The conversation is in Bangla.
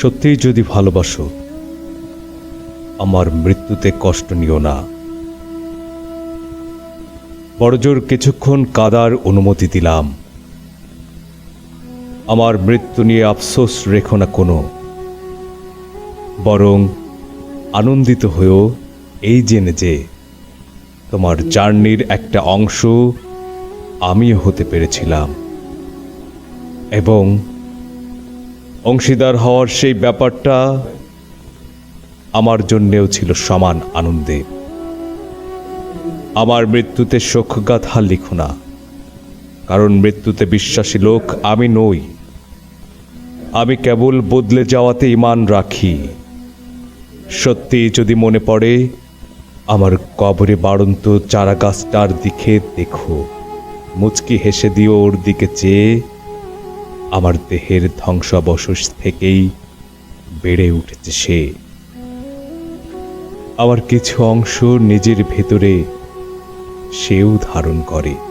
সত্যিই যদি ভালোবাসো, আমার মৃত্যুতে কষ্ট নিও না। বড়জোর কিছুক্ষণ কাদার অনুমতি দিলাম। আমার মৃত্যু নিয়ে আফসোস রেখো না কোনো। বরং আনন্দিত হয়েও এই জেনে যে তোমার জার্নির একটা অংশ আমিও হতে পেরেছিলাম। এবং অংশীদার হওয়ার সেই ব্যাপারটা আমার জন্যেও ছিল সমান আনন্দে। আমার মৃত্যুতে শোকগাথা লিখো না, কারণ মৃত্যুতে বিশ্বাসী লোক আমি নই। আমি কেবল বদলে যাওয়াতে ইমান রাখি। সত্যি যদি মনে পড়ে, আমার কবরে বাড়ন্ত চারা গাছটার দিকে দেখো, মুচকি হেসে দিও ওর দিকে চেয়ে। আমার দেহের ধ্বংসাবশেষ থেকেই বেড়ে উঠেছে সে। আবার কিছু অংশ নিজের ভেতরে সেও ধারণ করে।